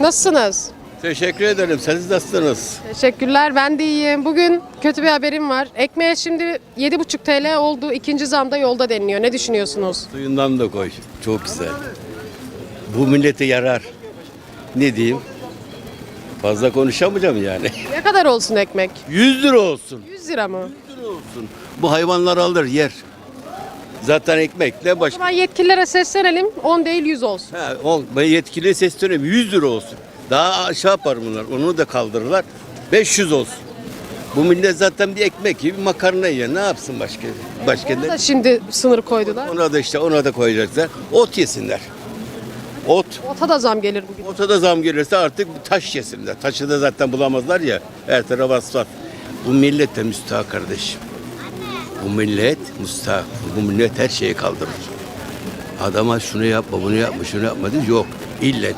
Nasılsınız? Teşekkür ederim. Siz nasılsınız? Teşekkürler. Ben de iyiyim. Bugün kötü bir haberim var. Ekmeğe şimdi 7,5 TL oldu. İkinci zamda yolda deniliyor. Ne düşünüyorsunuz? Suyundan da koy. Çok güzel. Bu millete yarar. Ne diyeyim? Fazla konuşamayacağım yani. Ne kadar olsun ekmek? 100 lira olsun. 100 lira mı? 100 lira olsun. Bu hayvanlar alır yer. Zaten ekmekle O baş. zaman yetkililere seslenelim. 10 değil 100 olsun. Ha, o, ben yetkili sesleniyorum. 100 lira olsun. Daha aşağı yapar bunlar. Onu da kaldırırlar. 500 olsun. Bu millet zaten bir ekmek bir makarna yiyor. Ne yapsın başka? Başka Ona ne? da şimdi sınır koydular. Ona da işte ona da koyacaklar. Ot yesinler. Ot. Ota da zam gelir bugün. Ota da zam gelirse artık taş yesinler. Taşı da zaten bulamazlar ya. Her taraf asfalt. Bu millet de müstahak kardeşim. Bu millet müstahak. Bu millet her şeyi kaldırır. Adama şunu yapma, bunu yapma, şunu yapma diyor. Yok. İlle,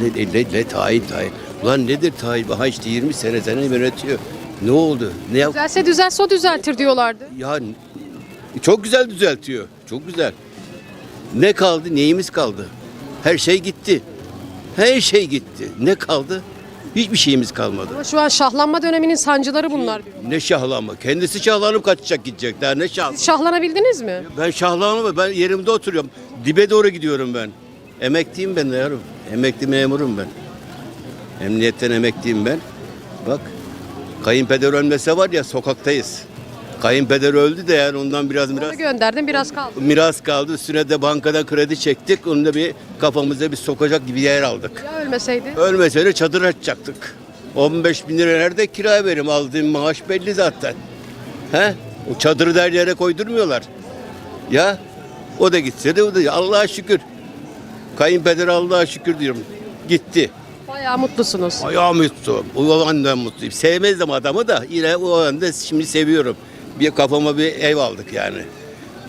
ille, ille, ille, tayin, tayin. Ulan nedir tayin? Ha işte 20 sene seni yönetiyor. Ne oldu? Ne yap? Düzelse düzelse o düzeltir diyorlardı. Ya çok güzel düzeltiyor. Çok güzel. Ne kaldı? Neyimiz kaldı? Her şey gitti. Her şey gitti. Ne kaldı? Hiçbir şeyimiz kalmadı. Ama şu an şahlanma döneminin sancıları bunlar diyor. Ne şahlanma. Kendisi şahlanıp kaçacak gidecek. Daha ne şah. Siz şahlanabildiniz mi? Ben şahlanma. Ben yerimde oturuyorum. Dibe doğru gidiyorum ben. Emekliyim ben yavrum. Emekli memurum ben. Emniyetten emekliyim ben. Bak. Kayınpeder ölmese var ya sokaktayız. Kayınpeder öldü de yani ondan biraz Onu biraz gönderdim biraz kaldı. miras kaldı. Üstüne de bankadan kredi çektik. Onu da bir kafamıza bir sokacak gibi yer aldık. Ya ölmeseydi? Ölmese de çadır açacaktık. 15 bin lira nerede kira verim? Aldığım maaş belli zaten. He? O çadırı da her yere koydurmuyorlar. Ya o da gitse de o da Allah'a şükür. Kayınpeder Allah'a şükür diyorum. Gitti. Bayağı mutlusunuz. Ayağı mutlu. O andan mutluyum. Sevmezdim adamı da yine o anda şimdi seviyorum. Bir kafama bir ev aldık yani.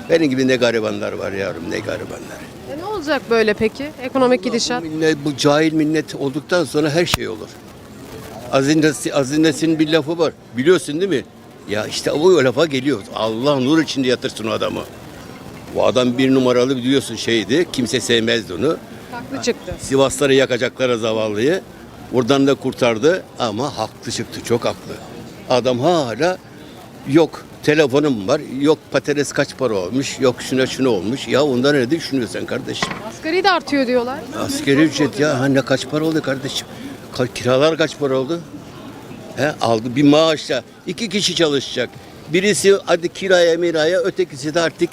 Benim gibi ne garibanlar var yavrum ne garibanlar. E ne olacak böyle peki? Ekonomik Bu, gidişat. millet, bu cahil millet olduktan sonra her şey olur. Azinesi, azinesinin bir lafı var. Biliyorsun değil mi? Ya işte o lafa geliyor. Allah nur içinde yatırsın o adamı. Bu adam bir numaralı biliyorsun şeydi. Kimse sevmezdi onu. Haklı çıktı. Sivasları yakacaklara zavallıyı. Buradan da kurtardı ama haklı çıktı. Çok haklı. Adam hala yok telefonum var, yok patates kaç para olmuş, yok şuna şuna olmuş. Ya ondan ne düşünüyorsun kardeşim? Asgari de artıyor diyorlar. Askeri ücret ya ha ne kaç para oldu kardeşim? Ka- kiralar kaç para oldu? He, aldı bir maaşla iki kişi çalışacak. Birisi hadi kiraya miraya ötekisi de artık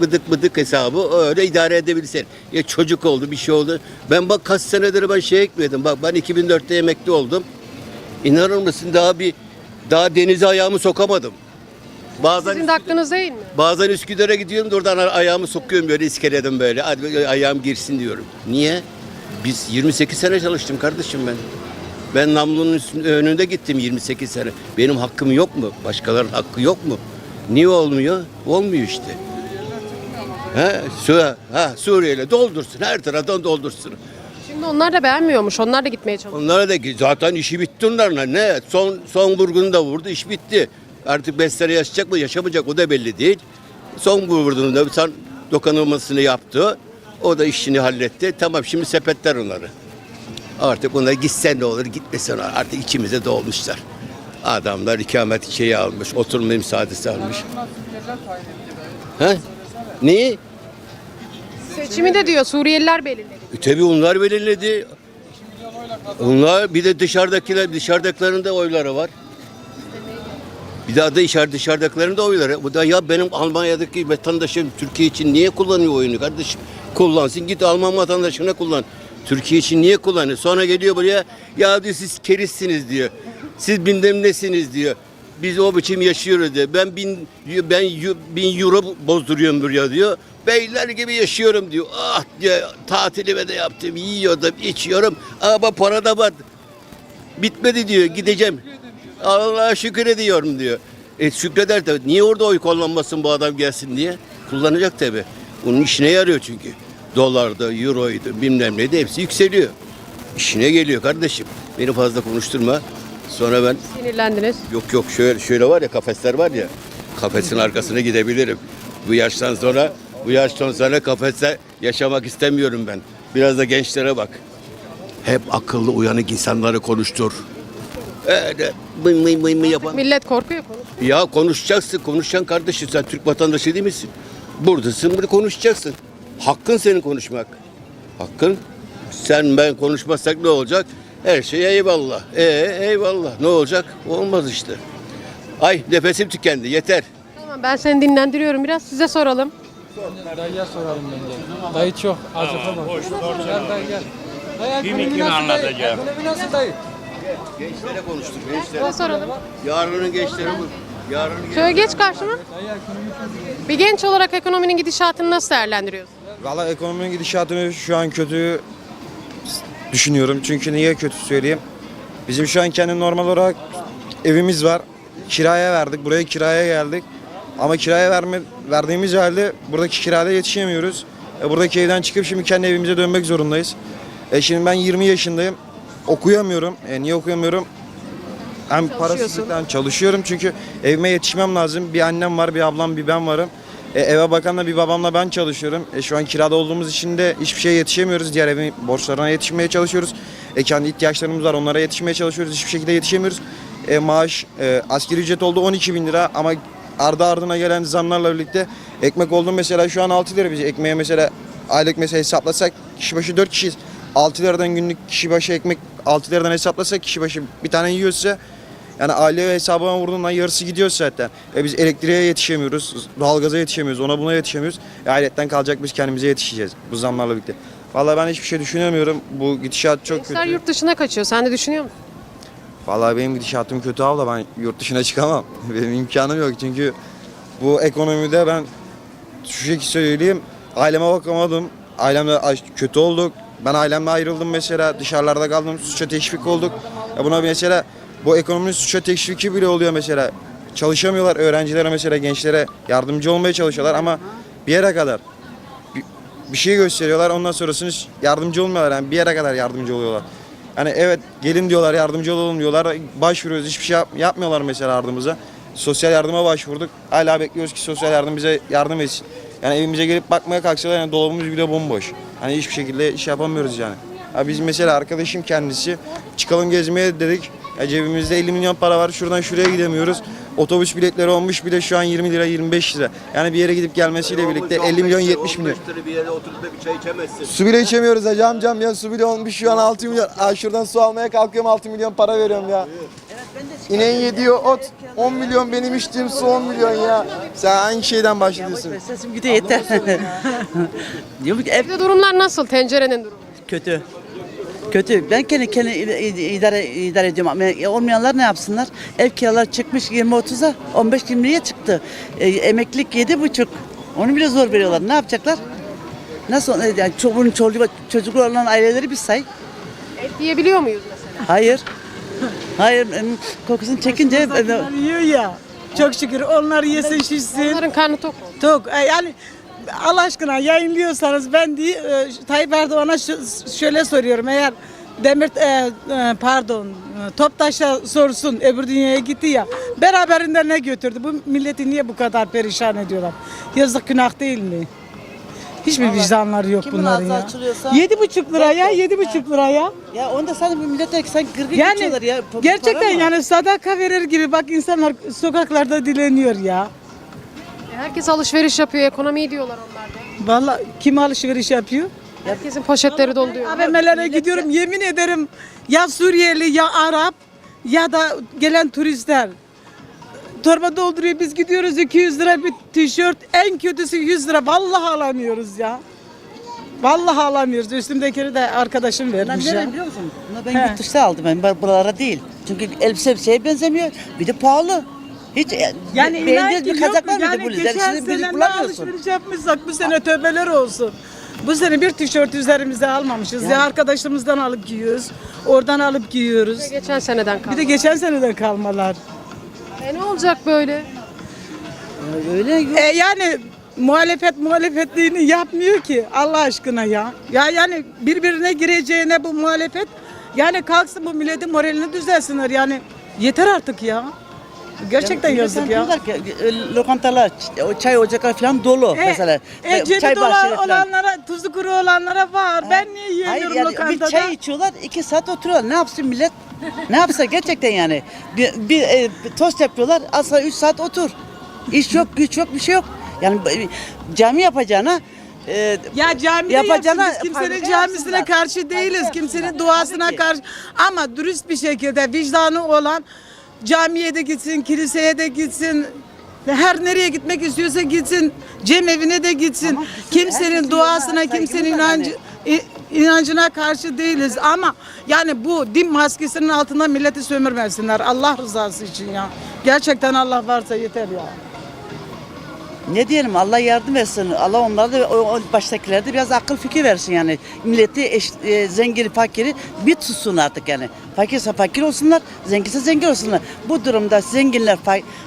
bıdık bıdık hesabı öyle idare edebilsin. Ya çocuk oldu bir şey oldu. Ben bak kaç senedir ben şey ekmedim. Bak ben 2004'te emekli oldum. İnanır mısın daha bir daha denize ayağımı sokamadım. Bazen Sizin de hakkınız değil mi? Bazen Üsküdar'a gidiyorum da oradan ayağımı sokuyorum böyle iskeleden böyle. Hadi ayağım girsin diyorum. Niye? Biz 28 sene çalıştım kardeşim ben. Ben Namlu'nun üstün- önünde gittim 28 sene. Benim hakkım yok mu? Başkalarının hakkı yok mu? Niye olmuyor? Olmuyor işte. He, Su ha, Suriyeli doldursun. Her taraftan doldursun. Şimdi onlar da beğenmiyormuş. Onlar da gitmeye çalışıyor. Onlara da ki zaten işi bitti onlarla. Ne? Son son vurgunu da vurdu. iş bitti. Artık 5 sene yaşayacak mı yaşamayacak o da belli değil. Son vurduğunu da son dokunulmasını yaptı. O da işini halletti. Tamam şimdi sepetler onları. Artık onlar gitsen ne olur gitmesen ne olur. Artık içimize dolmuşlar. Adamlar ikamet şeyi almış, oturma müsaadesi almış. Ha? Neyi? Seçimi de diyor Suriyeliler belirledi. E, tabii onlar belirledi. Onlar bir de dışarıdakiler dışarıdakilerin de oyları var. Bir daha da dışarı dışarıdakilerin de oyları. Bu da ya benim Almanya'daki vatandaşım Türkiye için niye kullanıyor oyunu kardeşim? Kullansın git Alman vatandaşına kullan. Türkiye için niye kullanıyor? Sonra geliyor buraya ya diyor siz kerizsiniz diyor. Siz bilmem nesiniz diyor. Biz o biçim yaşıyoruz diyor. Ben bin, ben bin euro bozduruyorum buraya diyor. Beyler gibi yaşıyorum diyor. Ah diyor tatilimi de yaptım. Yiyordum, içiyorum. Ama para da var. Bitmedi diyor. Gideceğim. Allah'a şükür ediyorum diyor. E şükreder de niye orada oy kullanmasın bu adam gelsin diye? Kullanacak tabi. Onun işine yarıyor çünkü. Dolarda, euroydu, bilmem neydi hepsi yükseliyor. İşine geliyor kardeşim. Beni fazla konuşturma. Sonra ben Sinirlendiniz. yok yok şöyle şöyle var ya kafesler var ya. Kafesin arkasına gidebilirim. Bu yaştan sonra bu yaştan sonra kafeste yaşamak istemiyorum ben. Biraz da gençlere bak. Hep akıllı uyanık insanları konuştur. Öyle mıy mıy mıy mıy yapan. Millet korkuyor konuş. Ya konuşacaksın, konuşacaksın kardeşim. Sen Türk vatandaşı değil misin? Buradasın, burada konuşacaksın. Hakkın senin konuşmak. Hakkın. Sen ben konuşmazsak ne olacak? Her şey eyvallah. E eyvallah. Ne olacak? Olmaz işte. Ay nefesim tükendi. Yeter. Tamam ben seni dinlendiriyorum biraz. Size soralım. Dayıya soralım bence. Dayı çok acıklı bak. Gel dayı gel. Dayı ekonomi nasıl dayı? anlatacağım? Ekonomi nasıl dayı? Gençlere konuştuk. Gençlere. Size soralım. Yarının gençleri bu. Yarının Şöyle geç karşıma. Bir genç olarak ekonominin gidişatını nasıl değerlendiriyorsun? Valla ekonominin gidişatını şu an kötü düşünüyorum. Çünkü niye kötü söyleyeyim? Bizim şu an kendi normal olarak evimiz var. Kiraya verdik. Buraya kiraya geldik. Ama kiraya verme, verdiğimiz halde buradaki kirada yetişemiyoruz. E, buradaki evden çıkıp şimdi kendi evimize dönmek zorundayız. E, şimdi ben 20 yaşındayım. Okuyamıyorum. E, niye okuyamıyorum? Hem parasızlıktan çalışıyorum çünkü evime yetişmem lazım. Bir annem var, bir ablam, bir ben varım. E, eve bakanla bir babamla ben çalışıyorum. E, şu an kirada olduğumuz için de hiçbir şeye yetişemiyoruz. Diğer evin borçlarına yetişmeye çalışıyoruz. E, kendi ihtiyaçlarımız var, onlara yetişmeye çalışıyoruz. Hiçbir şekilde yetişemiyoruz. E, maaş, e, asgari ücret oldu 12 bin lira ama ardı ardına gelen zamlarla birlikte ekmek oldu mesela şu an 6 lira. Biz ekmeğe mesela aylık mesela hesaplasak kişi başı 4 kişiyiz. 6 liradan günlük kişi başı ekmek 6 liradan hesaplasak kişi başı bir tane yiyorsa yani aile hesabına vurduğundan yarısı gidiyor zaten. E biz elektriğe yetişemiyoruz, doğalgaza yetişemiyoruz, ona buna yetişemiyoruz. E ailetten kalacak biz kendimize yetişeceğiz bu zamlarla birlikte. Vallahi ben hiçbir şey düşünemiyorum. Bu gidişat çok Gençler kötü. yurt dışına kaçıyor. Sen de düşünüyor musun? Vallahi benim gidişatım kötü abla ben yurt dışına çıkamam. Benim imkanım yok çünkü bu ekonomide ben şu şekilde söyleyeyim aileme bakamadım. Ailemle kötü olduk. Ben ailemle ayrıldım mesela dışarılarda kaldım suça teşvik olduk. Ya buna mesela bu ekonominin suça teşviki bile oluyor mesela. Çalışamıyorlar öğrencilere mesela gençlere yardımcı olmaya çalışıyorlar ama bir yere kadar bir, bir şey gösteriyorlar ondan sonrasını yardımcı olmuyorlar yani bir yere kadar yardımcı oluyorlar. Yani evet gelin diyorlar yardımcı olalım diyorlar başvuruyoruz hiçbir şey yap- yapmıyorlar mesela yardımımıza. Sosyal yardıma başvurduk hala bekliyoruz ki sosyal yardım bize yardım etsin. Yani evimize gelip bakmaya kalksalar yani dolabımız bile bomboş. Hani hiçbir şekilde iş yapamıyoruz yani. Ha biz mesela arkadaşım kendisi çıkalım gezmeye dedik. Ya cebimizde 50 milyon para var şuradan şuraya gidemiyoruz. Otobüs biletleri olmuş bir de şu an 20 lira 25 lira. Yani bir yere gidip gelmesiyle birlikte 50 milyon 70 milyon. Bir yere oturup da bir çay içemezsin. Su bile içemiyoruz hacı amcam ya su bile olmuş şu an 6 milyon. Aa, şuradan su almaya kalkıyorum 6 milyon para veriyorum ya. İneğin yediği ot 10 milyon benim içtiğim su 10 milyon ya. Sen hangi şeyden başlıyorsun? Sesim gidiyor yeter. Diyorum ki ev Bir de durumlar nasıl? Tencerenin durumu. kötü. Kötü. Ben kendi kendi idare idare ediyorum. Ama e, olmayanlar ne yapsınlar? Ev kiralar çıkmış 20-30'a, 15-20'ye çıktı. E, emeklilik 7,5. Onu bile zor veriyorlar. Ne yapacaklar? Nasıl e, yani çocuğun çocuğu çocuklu olan aileleri bir say. Et yiyebiliyor muyuz mesela? Hayır. Hayır, kokusunu çekince yiyor ya. Çok şükür onlar yesin şişsin. Onların karnı tok. Tok. E, Yani Allah aşkına yayınlıyorsanız ben diye e, Tayyip Erdoğan'a şöyle soruyorum. Eğer Demir e, e, pardon e, Toptaş'a sorsun öbür dünyaya gitti ya. Beraberinde ne götürdü? Bu milleti niye bu kadar perişan ediyorlar? Yazık günah değil mi? Hiçbir vicdanları yok kimin bunların ağzı ya. açılıyorsa- Yedi buçuk lira ya, yedi buçuk lira ya. ya onda sen bir millete sen gırgır Yani geçiyorlar ya. Pa- gerçekten para mı? yani sadaka verir gibi bak insanlar sokaklarda dileniyor ya. Herkes alışveriş yapıyor. Ekonomiyi diyorlar onlar da. Vallahi kim alışveriş yapıyor? Herkesin poşetleri doluyor. AVM'lere gidiyorum yemin ederim ya Suriyeli ya Arap ya da gelen turistler torba dolduruyor biz gidiyoruz 200 lira bir tişört en kötüsü 100 lira vallahi alamıyoruz ya. Vallahi alamıyoruz. Üstümdekini de arkadaşım vermiş ya. nereye biliyor musun? Bunu ben He. yurt dışında aldım ben bur- buralara değil. Çünkü elbise bir şeye benzemiyor. Bir de pahalı. Hiç e, Yani inan beğendiğiniz ki bir yok kazak mu? var mıydı yani bu geçen Şimdi sene birlik ne bulamıyorsun. alışveriş yapmışsak bu sene tövbeler olsun. Bu sene bir tişört üzerimize almamışız. Ya arkadaşımızdan alıp giyiyoruz. Oradan alıp giyiyoruz. Geçen seneden Bir kaldı. de geçen seneden kalmalar. E ne olacak böyle? Öyle yok. E yani muhalefet muhalefetliğini yapmıyor ki Allah aşkına ya. Ya yani birbirine gireceğine bu muhalefet yani kalksın bu milletin moralini düzelsinler yani. Yeter artık ya. Gerçekten yazık ya. diyorlar ki, e, lokantalar, ç- o çay ocakları falan dolu E, mesela. E, cebi çay bahçeleri falan. olanlara, tuzu kuru olanlara var. Ben niye yiyemiyorum yani lokantada? bir çay içiyorlar, iki saat oturuyorlar. Ne yapsın millet? ne yapsa gerçekten yani. Bir, bir, e, bir tost yapıyorlar, asla üç saat otur. İş yok, güç yok, bir şey yok. Yani e, cami yapacağına e, Ya camide Yapacağına yapsın. Biz kimsenin fabrika camisine yapsınlar. karşı değiliz. Fabrika Kimsenin yapsınlar. duasına Tabii ki. karşı. Ama dürüst bir şekilde vicdanı olan camiye de gitsin, kiliseye de gitsin. Her nereye gitmek istiyorsa gitsin. Cem evine de gitsin. Gitsin. Kimsenin duasına, yoluna kimsenin saygımız var inancı i- inancına karşı değiliz ama yani bu din maskesinin altında milleti sömürmesinler Allah rızası için ya. Gerçekten Allah varsa yeter ya. ne diyelim Allah yardım etsin. Allah onlara da o, o baştakilere de biraz akıl fikir versin yani. Milleti eş, e, zengini fakiri bir tutsun artık yani. Fakirse fakir olsunlar, zenginse zengin olsunlar. Bu durumda zenginler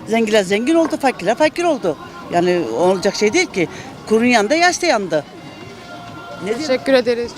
zenginler zengin oldu, fakirler fakir oldu. Yani olacak şey değil ki. Kurun yanında yaş da yandı. Ne? Teşekkür ederiz.